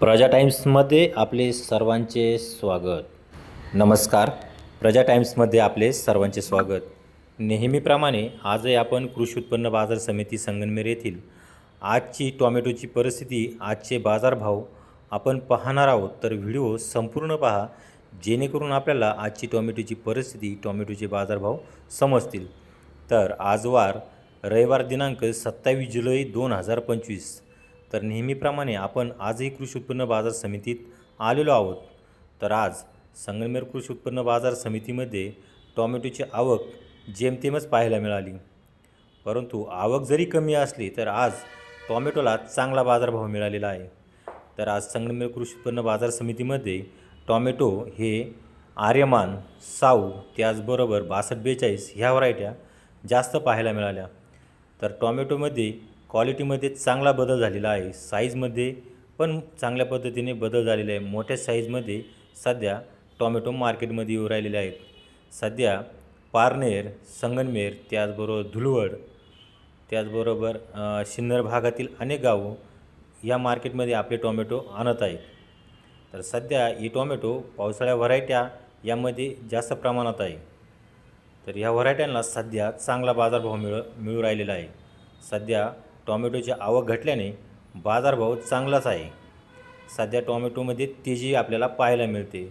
प्रजा टाईम्समध्ये आपले सर्वांचे स्वागत. नमस्कार. प्रजा टाईम्समध्ये आपले सर्वांचे स्वागत. नेहमीप्रमाणे आजही आपण कृषी उत्पन्न बाजार समिती संगनमेर येथील आजची टॉमॅटोची परिस्थिती आजचे बाजारभाव आपण पाहणार आहोत. तर व्हिडिओ संपूर्ण पहा. जेणेकरून आपल्याला आजची टॉमॅटोची परिस्थिती टॉमॅटोचे बाजारभाव समजतील. तर आजवार रविवार दिनांक सत्तावीस जुलै दोन हजार पंचवीस. तर नेहमीप्रमाणे आपण आजही कृषी उत्पन्न बाजार समितीत आलेलो आहोत. तर आज संगमनेर कृषी उत्पन्न बाजार समितीमध्ये टॉमॅटोची आवक जेमतेमच पाहायला मिळाली. परंतु आवक जरी कमी असली तर आज टॉमॅटोला चांगला बाजारभाव मिळालेला आहे. तर आज संगमनेर कृषी उत्पन्न बाजार समितीमध्ये टॉमॅटो हे आर्यमान साऊ त्याचबरोबर बासष्ट बेचाळीस ह्या व्हरायट्या जास्त पाहायला मिळाल्या. तर टॉमॅटोमध्ये क्वालिटीमध्ये चांगला बदल झालेला आहे. साईजमध्ये पण चांगल्या पद्धतीने बदल झालेला आहे. मोठ्या साईजमध्ये सध्या टॉमॅटो मार्केटमध्ये येऊ राहिलेले आहेत. सध्या पारनेर संगनमेर त्याचबरोबर धुलवड त्याचबरोबर सिन्नर भागातील अनेक गावं या मार्केटमध्ये आपले टॉमॅटो आणत आहेत. तर सध्या ही टॉमॅटो पावसाळ्या व्हरायट्या यामध्ये जास्त प्रमाणात आहे. तर ह्या व्हरायट्यांना सध्या चांगला बाजारभाव मिळ मिळू राहिलेला आहे. सध्या टॉमॅटोची आवक घटल्याने बाजारभाव चांगलाच आहे. सध्या टॉमॅटोमध्ये तेजी आपल्याला पाहायला मिळते.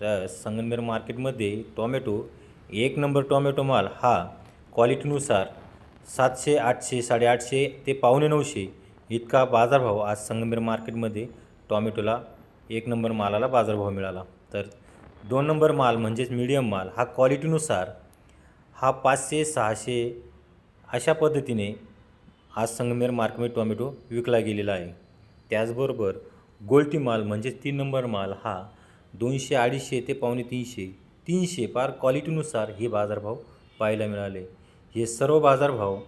तर संगमनेर मार्केटमध्ये टॉमॅटो एक नंबर टॉमॅटो माल हा क्वालिटीनुसार सातशे आठशे साडेआठशे ते पावणे नऊशे इतका बाजारभाव आज संगमनेर मार्केटमध्ये टॉमॅटोला एक नंबर मालाला बाजारभाव मिळाला. तर दोन नंबर माल म्हणजेच मीडियम माल हा क्वालिटीनुसार हा पाचशे सहाशे अशा पद्धतीने आज संगमेर मार्कमी टोमॅटो विकला गेलेला आहे. त्याचबरोबर गोल्टी माल म्हणजेच तीन नंबर माल हा दोनशे अडीचशे ते पावणे तीनशे तीनशे पार क्वालिटीनुसार हे बाजारभाव पाहायला मिळाले. हे सर्व बाजारभाव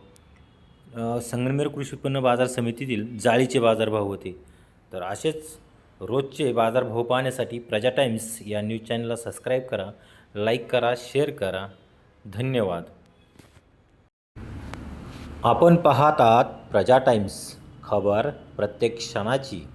संगमेर कृषी उत्पन्न बाजार समितीतील जाळीचे बाजारभाव होते. तर असेच रोजचे बाजारभाव पाहण्यासाठी प्रजा टाइम्स या न्यूज चॅनलला सबस्क्राईब करा लाईक करा शेअर करा. धन्यवाद. आपण पाहतात प्रजा टाइम्स. खबर प्रत्येक क्षणाची.